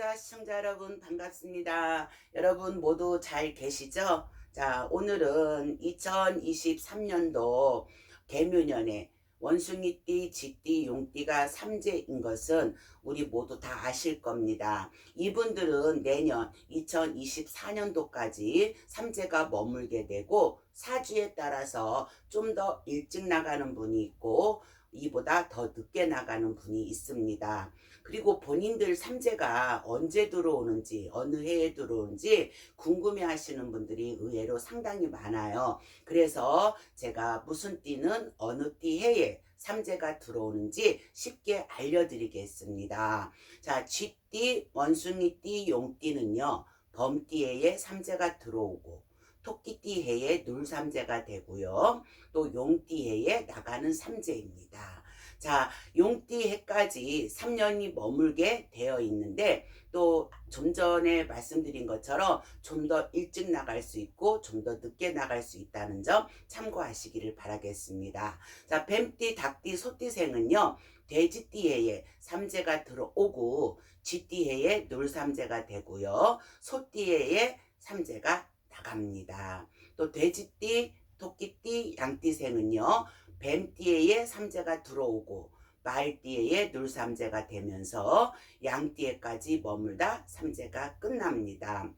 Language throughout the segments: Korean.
구독자, 시청자 여러분 반갑습니다. 여러분 모두 잘 계시죠? 자, 오늘은 2023년도 개묘년에 원숭이띠, 쥐띠, 용띠가 삼재인 것은 우리 모두 다 아실 겁니다. 이분들은 내년 2024년도까지 삼재가 머물게 되고 사주에 따라서 좀 더 일찍 나가는 분이 있고 이보다 더 늦게 나가는 분이 있습니다. 그리고 본인들 삼재가 언제 들어오는지 어느 해에 들어오는지 궁금해 하시는 분들이 의외로 상당히 많아요. 그래서 제가 무슨 띠는 어느 띠 해에 삼재가 들어오는지 쉽게 알려드리겠습니다. 자, 쥐띠, 원숭이띠, 용띠는요. 범띠해에 삼재가 들어오고 토끼띠 해에 눌삼재가 되고요. 또 용띠 해에 나가는 삼재입니다. 자, 용띠 해까지 3년이 머물게 되어 있는데 또 좀 전에 말씀드린 것처럼 좀 더 일찍 나갈 수 있고 좀 더 늦게 나갈 수 있다는 점 참고하시기를 바라겠습니다. 자, 뱀띠, 닭띠, 소띠생은요. 돼지띠해에 삼재가 들어오고 쥐띠해에 놀삼재가 되고요. 소띠해에 삼재가 나 갑니다. 또 돼지띠, 토끼띠, 양띠생은요. 뱀띠에 삼재가 들어오고 말띠에 눌삼재가 되면서 양띠에까지 머물다 삼재가 끝납니다.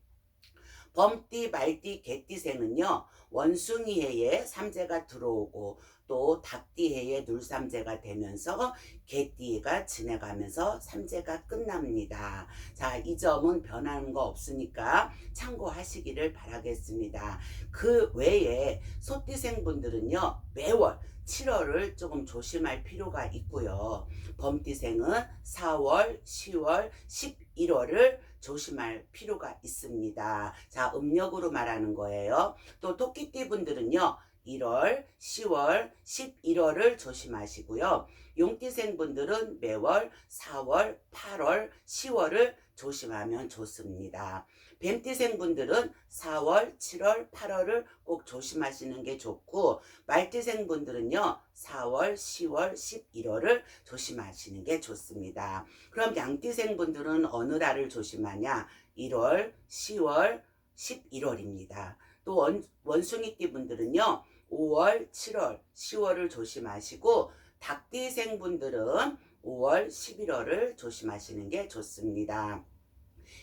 범띠, 말띠, 개띠생은요. 원숭이 해에 삼재가 들어오고 또 닭띠 해에 눌삼재가 되면서 개띠가 지내가면서 삼재가 끝납니다. 자, 이 점은 변하는 거 없으니까 참고하시기를 바라겠습니다. 그 외에 소띠생 분들은요. 매월 7월을 조금 조심할 필요가 있고요. 범띠생은 4월, 10월, 11월을 조심할 필요가 있습니다. 자, 음력으로 말하는 거예요. 또 토끼띠 분들은요. 1월, 10월, 11월을 조심하시고요. 용띠생 분들은 매월 4월, 8월, 10월을 조심하면 좋습니다. 뱀띠생 분들은 4월, 7월, 8월을 꼭 조심하시는 게 좋고 말띠생 분들은요 4월, 10월, 11월을 조심하시는 게 좋습니다. 그럼 양띠생 분들은 어느 달을 조심하냐? 1월, 10월, 11월입니다. 또 원, 원숭이띠 분들은요 5월, 7월, 10월을 조심하시고 닭띠생 분들은 5월, 11월을 조심하시는 게 좋습니다.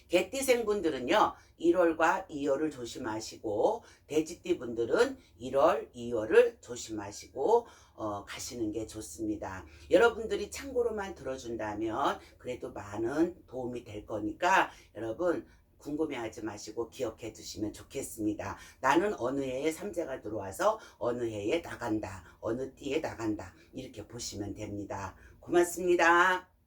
개띠생 분들은요, 1월과 2월을 조심하시고, 돼지띠 분들은 1월, 2월을 조심하시고, 어, 가시는 게 좋습니다. 여러분들이 참고로만 들어준다면, 그래도 많은 도움이 될 거니까, 여러분, 궁금해하지 마시고 기억해 두시면 좋겠습니다. 나는 어느 해에 삼재가 들어와서 어느 해에 나간다. 어느 띠에 나간다. 이렇게 보시면 됩니다. 고맙습니다.